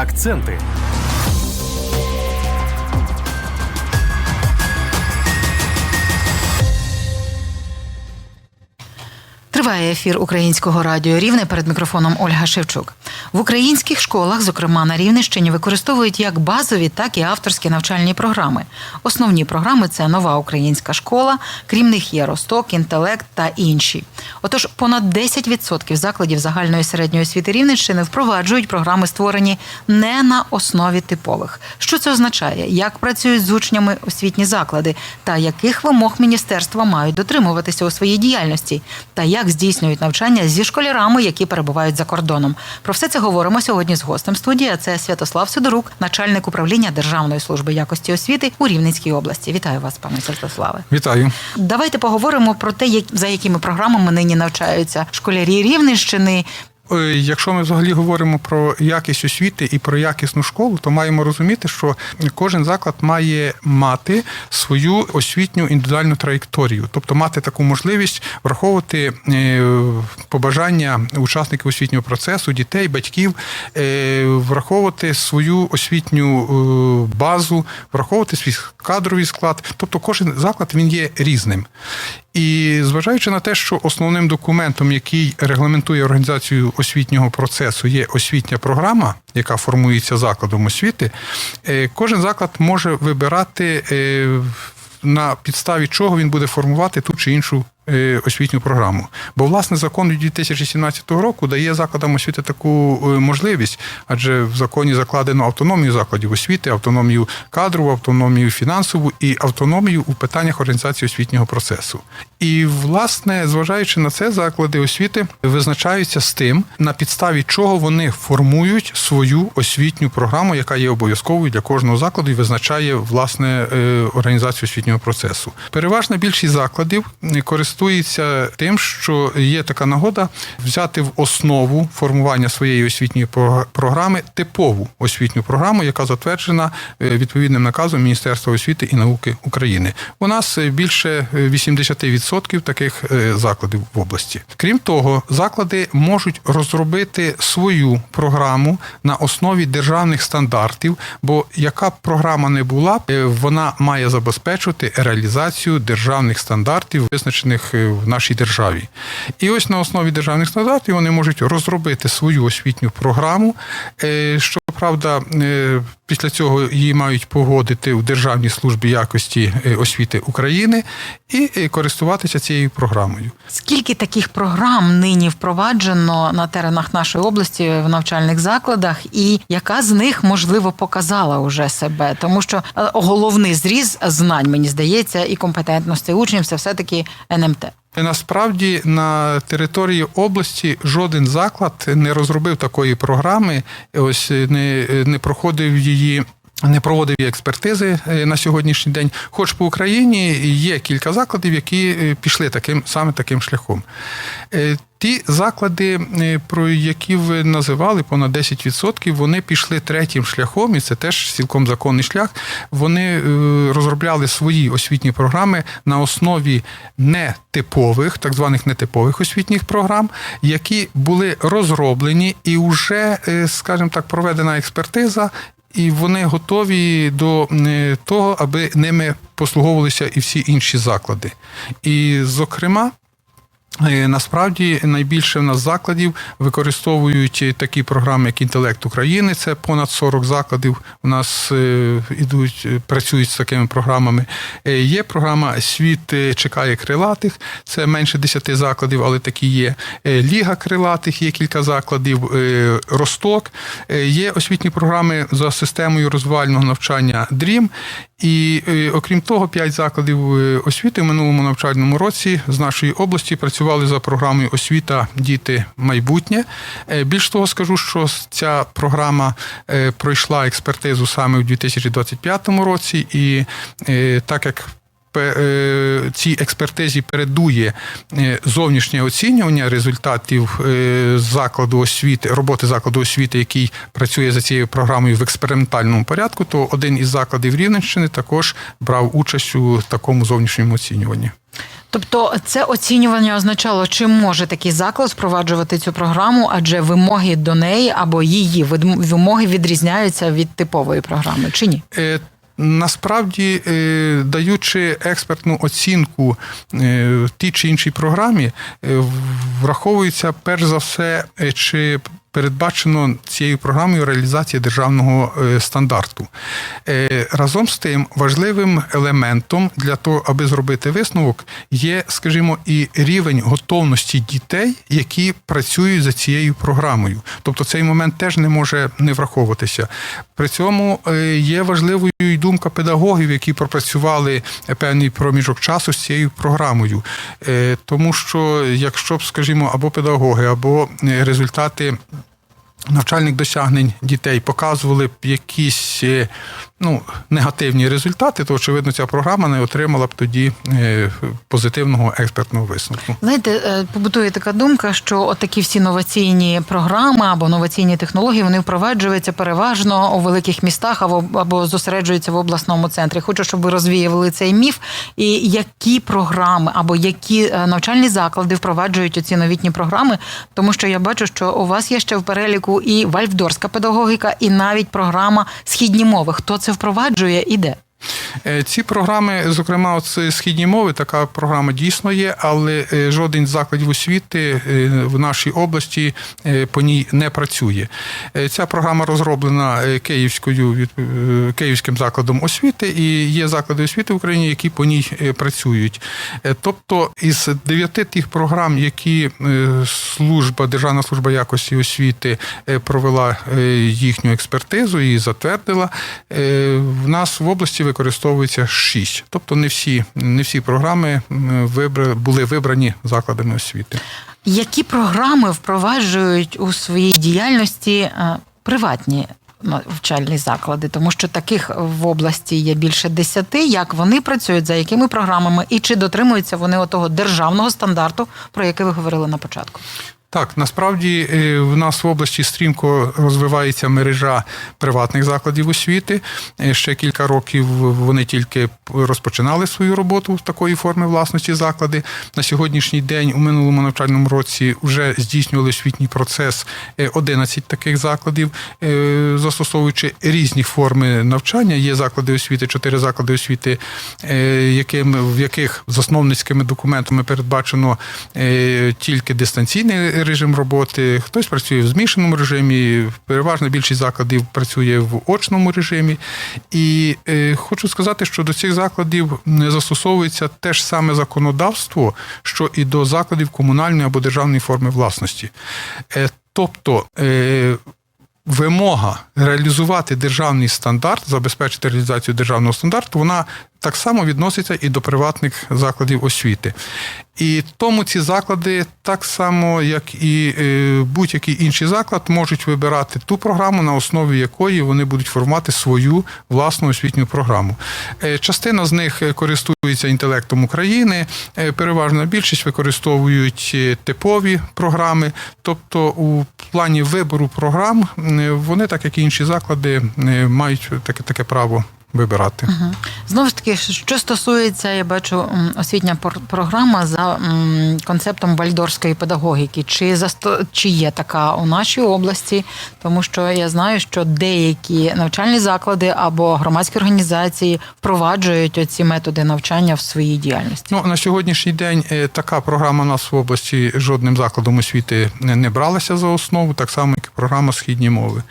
Акценти. Триває ефір українського радіо Рівне перед мікрофоном Ольга Шевчук. В українських школах, зокрема на Рівненщині, використовують як базові, так і авторські навчальні програми. Основні програми це нова українська школа, крім них є Росток, інтелект та інші. Отож, понад 10% закладів загальної середньої освіти Рівненщини впроваджують програми, створені не на основі типових. Що це означає? Як працюють з учнями освітні заклади, та яких вимог міністерства мають дотримуватися у своїй діяльності, та як здійснюють навчання зі школярами, які перебувають за кордоном. Про все це говоримо сьогодні з гостем студії. Це Святослав Сидорук, начальник управління Державної служби якості освіти у Рівненській області. Вітаю вас, пане Святославе. Вітаю. Давайте поговоримо про те, за якими програмами нині навчаються школярі Рівненщини. Е, Якщо ми взагалі говоримо про якість освіти і про якісну школу, то маємо розуміти, що кожен заклад має мати свою освітню індивідуальну траєкторію, тобто мати таку можливість враховувати е, побажання учасників освітнього процесу, дітей, батьків, е, враховувати свою освітню базу, враховувати свій кадровий склад. Тобто, кожен заклад він є різним. І зважаючи на те, що основним документом, який регламентує організацію освітнього процесу, є освітня програма, яка формується закладом освіти, е, кожен заклад може вибирати е, на підставі чого він буде формувати ту чи іншу освітню програму. Бо власне закон від 2017 року дає закладам освіти таку е, можливість, адже в законі закладено автономію закладів освіти, автономію кадрову, автономію фінансову і автономію у питаннях організації освітнього процесу. І власне, зважаючи на це, заклади освіти визначаються з тим, на підставі чого вони формують свою освітню програму, яка є обов'язковою для кожного закладу і визначає власне е, організацію освітнього процесу. Переважна більшість закладів користується тим, що є така нагода взяти в основу формування своєї освітньої про- програми типову освітню програму, яка затверджена е, відповідним наказом Міністерства освіти і науки України. У нас е, більше е, 80% таких е, закладів в області. Крім того, заклади можуть розробити свою програму на основі державних стандартів, бо яка б програма не була, вона має забезпечувати реалізацію державних стандартів, визначених е, в нашій державі. І ось на основі державних стандартів вони можуть розробити свою освітню програму. е, Щоправда, е, після цього її мають погодити в Державній службі якості е, освіти України і е, користуватися цією програмою. Скільки таких програм нині впроваджено на теренах нашої області в навчальних закладах, і яка з них можливо показала уже себе? Тому що е, головний зріз знань, мені здається, і компетентності учнів це все таки НМТ. Насправді на території області жоден заклад не розробив такої програми, ось не, не проходив її. Не проводив експертизи е, на сьогоднішній день, хоч по Україні є кілька закладів, які е, пішли таким саме таким шляхом. Е, Ті заклади, про які ви називали, понад 10%, вони пішли третім шляхом, і це теж цілком законний шлях. Вони розробляли свої освітні програми на основі нетипових, так званих нетипових освітніх програм, які були розроблені і вже, скажімо так, проведена експертиза. І вони готові до е, того, аби ними послуговувалися і всі інші заклади. І, зокрема, Насправді найбільше в нас закладів використовують такі програми, як інтелект України. Це понад 40 закладів. У нас е, ідуть, е, працюють з такими програмами. Е, Є програма Світ е, чекає крилатих. Це менше 10 закладів, але такі є. Е, Ліга крилатих, є кілька закладів. е, Росток. Е, Є освітні програми за системою розвивального навчання ДРІМ. І е, окрім того, п'ять закладів е, освіти в минулому навчальному році з нашої області працювали за програмою освіта Діти майбутнє. Е, Більш того, скажу, що ця програма е, пройшла експертизу саме в 2025 році, і е, так як цій експертизі передує зовнішнє оцінювання результатів закладу освіти, роботи закладу освіти, який працює за цією програмою в експериментальному порядку, то один із закладів Рівненщини також брав участь у такому зовнішньому оцінюванні. Тобто це оцінювання означало, чи може такий заклад впроваджувати цю програму, адже вимоги до неї або її вимоги відрізняються від типової програми, чи ні? Е, Насправді, е, даючи експертну оцінку е, тій чи іншій програмі, е, враховується перш за все, чи передбачено цією програмою реалізація державного е, стандарту. Е, Разом з тим, важливим елементом для того, аби зробити висновок, є, скажімо, і рівень готовності дітей, які працюють за цією програмою. Тобто цей момент теж не може не враховуватися. При цьому е, є важливою і думка педагогів, які пропрацювали певний проміжок часу з цією програмою. Тому що, якщо б, скажімо, або педагоги, або результати навчальних досягнень дітей показували б якісь е, ну, негативні результати, то очевидно ця програма не отримала б тоді е, позитивного експертного висновку. Знаєте, е, побутує така думка, що от такі всі новаційні програми або новаційні технології вони впроваджуються переважно у великих містах або, або зосереджуються в обласному центрі. Хочу, щоб ви розвіяли цей міф. І які програми або які е, навчальні заклади впроваджують оці новітні програми, тому що я бачу, що у вас є ще в переліку і вальфдорська педагогіка, і навіть програма східні мови. Хто це впроваджує і де? Е, Ці програми, зокрема, от східні мови, така програма дійсно є, але е, жоден закладів освіти е, в нашій області по ній не працює. Ця програма розроблена Київською Київським закладом освіти, і є заклади освіти в Україні, які по ній працюють. Тобто, із дев'яти тих програм, які служба, Державна служба якості освіти провела їхню експертизу і затвердила, в нас в області використовується шість. Тобто не всі, не всі програми були вибрані закладами освіти. Які програми впроваджують у своїй діяльності е, приватні навчальні заклади? Тому що таких в області є більше десяти. Як вони працюють, за якими програмами, і чи дотримуються вони отого державного стандарту, про який ви говорили на початку? Так, насправді е, в нас в області стрімко розвивається мережа приватних закладів освіти. Е, Ще кілька років вони тільки розпочинали свою роботу в такої форми власності заклади. На сьогоднішній день у минулому навчальному році вже здійснювали освітній процес е, 11 таких закладів, е, застосовуючи різні форми навчання. Є заклади освіти, чотири заклади освіти, е, яким, в яких засновницькими документами передбачено е, тільки дистанційний режим роботи. Хтось працює в змішаному режимі, переважна більшість закладів працює в очному режимі. І е, хочу сказати, що до цих закладів не застосовується те ж саме законодавство, що і до закладів комунальної або державної форми власності. Е, тобто е, вимога реалізувати державний стандарт, забезпечити реалізацію державного стандарту, вона так само відноситься і до приватних закладів освіти. І тому ці заклади, так само, як і е, будь-який інший заклад, можуть вибирати ту програму, на основі якої вони будуть формувати свою власну освітню програму. Е, Частина з них е, користується інтелектом України, переважна більшість використовують типові програми. Тобто, у плані вибору програм вони, так як і інші заклади, мають таке, таке право вибирати. Угу. Знову ж таки, що стосується, я бачу освітня програма за концептом вальдорської педагогіки. Чи засто чи є така у нашій області? Тому що я знаю, що деякі навчальні заклади або громадські організації впроваджують оці методи навчання в своїй діяльності. Ну на сьогоднішній день е, така програма у нас в області жодним закладом освіти не, бралася за основу, так само як і програма східні мови.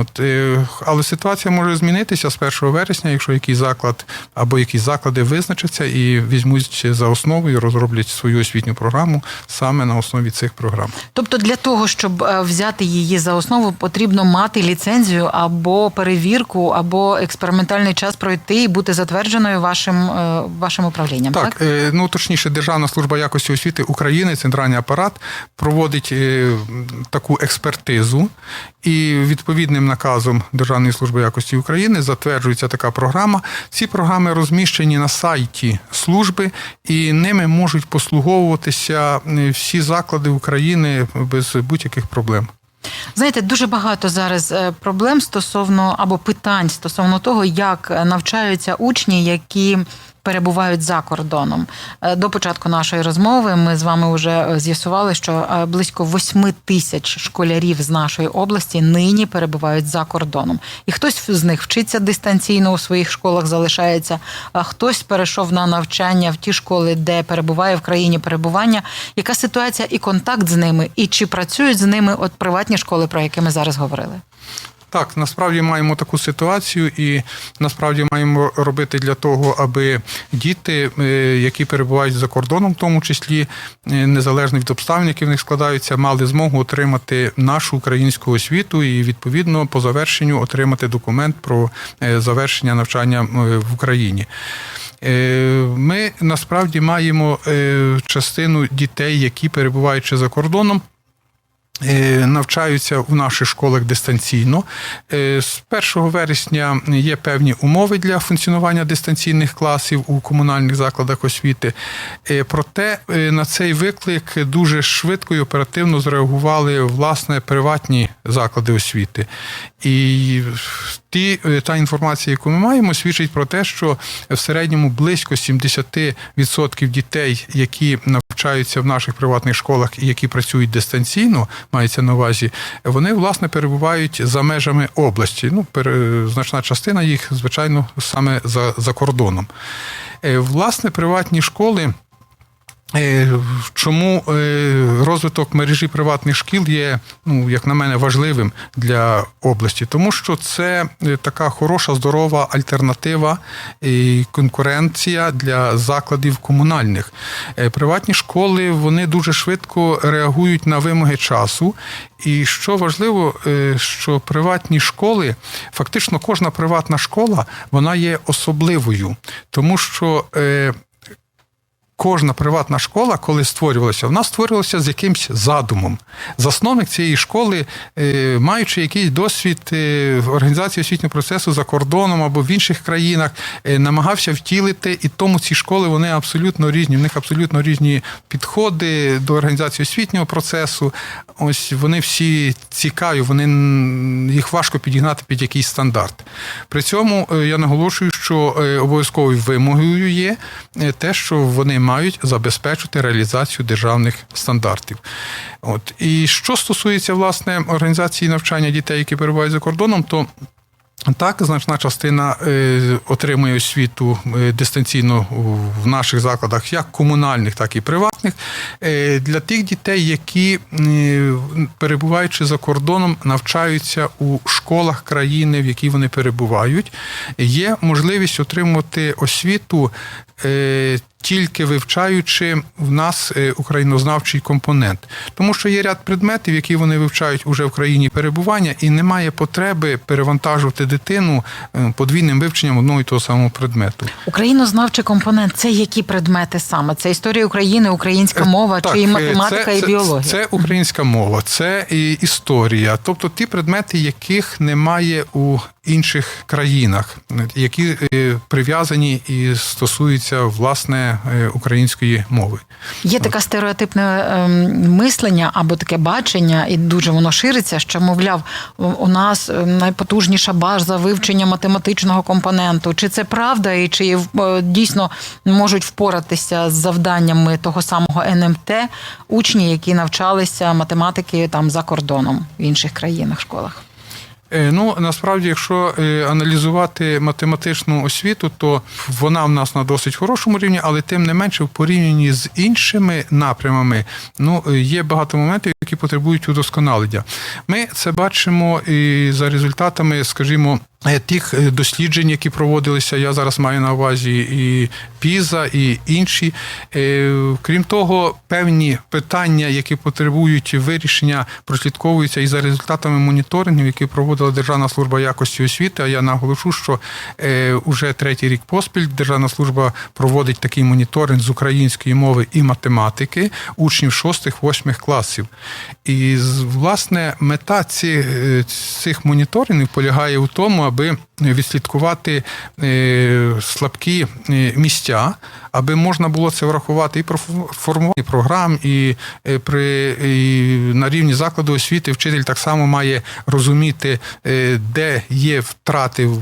От е, але ситуація може змінитися з 1 вересня, якщо якийсь заклад або якісь заклади визначаться і візьмуть за основу і розроблять свою освітню програму саме на основі цих програм. Тобто, для того, щоб е, взяти її за основу, потрібно мати ліцензію або перевірку, або експериментальний час пройти і бути затвердженою вашим, е, вашим управлінням. Так, Так, е, ну точніше, Державна служба якості освіти України, центральний апарат, проводить таку експертизу, і відповідним наказом Державної служби якості України затверджується така програма. Ці програми розміщені на сайті служби, і ними можуть послуговуватися е, всі заклади України без будь-яких проблем. Знаєте, дуже багато зараз е, проблем стосовно або питань стосовно того, як навчаються учні, які перебувають за кордоном. Е, До початку нашої розмови ми з вами вже е, з'ясували, що е, близько 8 тисяч школярів з нашої області нині перебувають за кордоном. І хтось з них вчиться дистанційно у своїх школах, залишається, а хтось перейшов на навчання в ті школи, де перебуває в країні перебування. Яка ситуація і контакт з ними, і чи працюють з ними от приватні школи, про які ми зараз говорили? Так, насправді маємо таку ситуацію, і насправді маємо робити для того, аби діти, е, які перебувають за кордоном, в тому числі е, незалежно від обставин, які в них складаються, мали змогу отримати нашу українську освіту і відповідно по завершенню отримати документ про е, завершення навчання в Україні. Ми насправді маємо частину дітей, які перебуваючи за кордоном. Е, Навчаються в наших школах дистанційно. Е, З 1 вересня є певні умови для функціонування дистанційних класів у комунальних закладах освіти. Е, Проте на цей виклик дуже швидко і оперативно зреагували власне приватні заклади освіти. І ті, та інформація, яку ми маємо, свідчить про те, що в середньому близько 70% дітей, які навчаються в наших приватних школах і які працюють дистанційно, мається на увазі, вони власне перебувають за межами області. Ну, значна частина їх, звичайно, саме за, за кордоном. Е, Власне, приватні школи. Е, Чому е, розвиток мережі приватних шкіл є, ну як на мене, важливим для області? Тому що це е, така хороша, здорова альтернатива і конкуренція для закладів комунальних. Приватні школи вони дуже швидко реагують на вимоги часу. І що важливо, що приватні школи, фактично кожна приватна школа, вона є особливою, тому що. Кожна приватна школа, коли створювалася, вона створювалася з якимсь задумом. Засновник цієї школи, е, маючи якийсь досвід е, в організації освітнього процесу за кордоном або в інших країнах, е, намагався втілити, і тому ці школи вони абсолютно різні. В них абсолютно різні підходи до організації освітнього процесу. Ось вони всі цікаві, вони їх важко підігнати під якийсь стандарт. При цьому я наголошую, що обов'язковою вимогою є те, що вони мають забезпечити реалізацію державних стандартів. От і що стосується власне організації навчання дітей, які перебувають за кордоном, то так, значна частина е, отримує освіту е, дистанційно в наших закладах, як комунальних, так і приватних. Е, Для тих дітей, які, перебуваючи за кордоном, навчаються у школах країни, в якій вони перебувають, є можливість отримати освіту. Е, Тільки вивчаючи в нас е, українознавчий компонент, тому що є ряд предметів, які вони вивчають уже в країні перебування, і немає потреби перевантажувати дитину е, подвійним вивченням одного і того самого предмету. Українознавчий компонент це які предмети саме? Це історія України, українська мова, Так, чи і е, математика це, і біологія? Це українська мова, це і історія, тобто ті предмети, яких немає у інших країнах, які е, прив'язані і стосуються власне е, української мови. Є таке стереотипне ем, мислення або таке бачення, і дуже воно шириться, що, мовляв, у нас ем, найпотужніша база вивчення математичного компоненту. Чи це правда, і чи е, дійсно можуть впоратися з завданнями того самого НМТ учні, які навчалися математики там за кордоном в інших країнах, школах? Е, Ну насправді, якщо е, аналізувати математичну освіту, то вона в нас на досить хорошому рівні, але тим не менше, в порівнянні з іншими напрямами, ну е, є багато моментів, які потребують удосконалення. Ми це бачимо і за результатами, скажімо. Е, Тих е, досліджень, які проводилися, я зараз маю на увазі і ПІЗа, і інші. Е, Крім того, певні питання, які потребують вирішення, прослідковуються і за результатами моніторингів, які проводила Державна служба якості освіти. А я наголошу, що е, уже третій рік поспіль Державна служба проводить такий моніторинг з української мови і математики учнів 6-8 класів. І власне мета цих моніторингів полягає у тому, аби аби відслідкувати е, слабкі е, місця, аби можна було це врахувати і про формування програм, і е, при і на рівні закладу освіти вчитель так само має розуміти, де є втрати в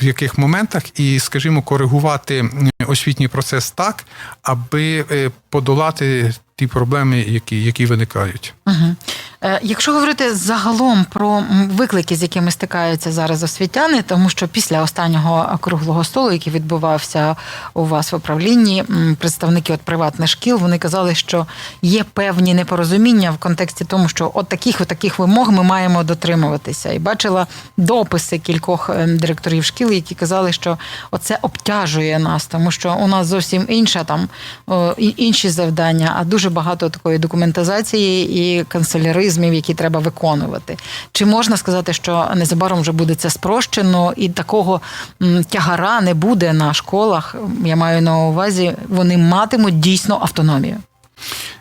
в яких моментах, і, скажімо, коригувати освітній процес так, аби подолати ті проблеми, які, які виникають. Угу. Е, якщо говорити загалом про виклики, з якими стикаються зараз освітяни, тому що після останнього круглого столу, який відбувався у вас в управлінні, представники от приватних шкіл, вони казали, що є певні непорозуміння в контексті тому, що от таких от таких вимог ми маємо дотримуватися. І бачила дописи кількох е, директорів шкіл, які казали, що оце обтяжує нас, тому що у нас зовсім інша там інші завдання, а дуже багато такої документизації і канцеляризмів, які треба виконувати. Чи можна сказати, що незабаром вже буде це спрощено, і такого тягара не буде на школах? Я маю на увазі, вони матимуть дійсно автономію.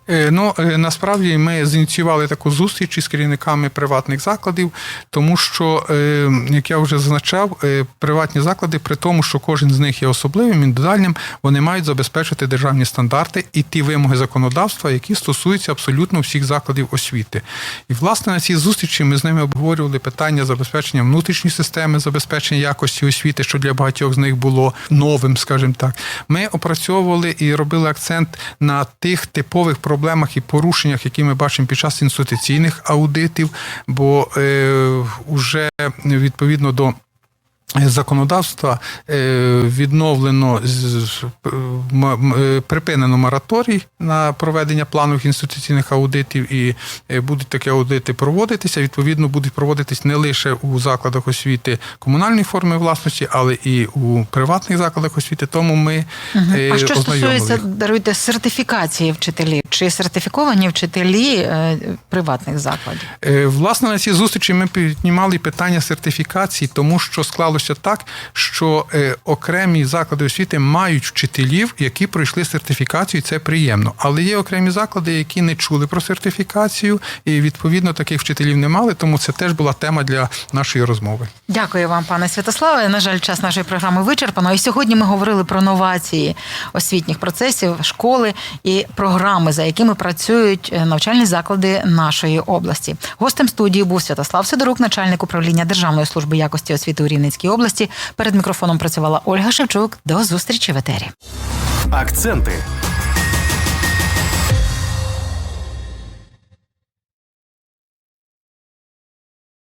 Е, Ну е, насправді ми зініціювали таку зустріч із керівниками приватних закладів, тому що, е, як я вже зазначав, приватні заклади, при тому, що кожен з них є особливим, індивідуальним, вони мають забезпечити державні стандарти і ті вимоги законодавства, які стосуються абсолютно всіх закладів освіти. І власне на цій зустрічі ми з ними обговорювали питання забезпечення внутрішньої системи, забезпечення якості освіти, що для багатьох з них було новим, скажімо так. Ми опрацьовували і робили акцент на тих типових проблемах і порушеннях, які ми бачимо під час інституційних аудитів, бо е, вже відповідно до. Законодавства е, відновлено е, припинено мораторій на проведення планових інституційних аудитів, і е, будуть такі аудити проводитися. Відповідно, будуть проводитись не лише у закладах освіти комунальної форми власності, але і у приватних закладах освіти. Тому ми е, А що стосується даруйте сертифікації вчителів, чи сертифіковані вчителі приватних закладів? Власне, на цій зустрічі ми піднімали питання сертифікації, тому що склалося так, що е, окремі заклади освіти мають вчителів, які пройшли сертифікацію, і це приємно. Але є окремі заклади, які не чули про сертифікацію, і відповідно таких вчителів не мали. Тому це теж була тема для нашої розмови. Дякую вам, пане Святославе. На жаль, час нашої програми вичерпано. І сьогодні ми говорили про новації освітніх процесів, школи і програми, за якими працюють е, навчальні заклади нашої області. Гостем студії був Святослав Сидорук, начальник управління Державної служби якості освіти у Рівненській області. Перед мікрофоном працювала Ольга Шевчук. До зустрічі в етері. Акценти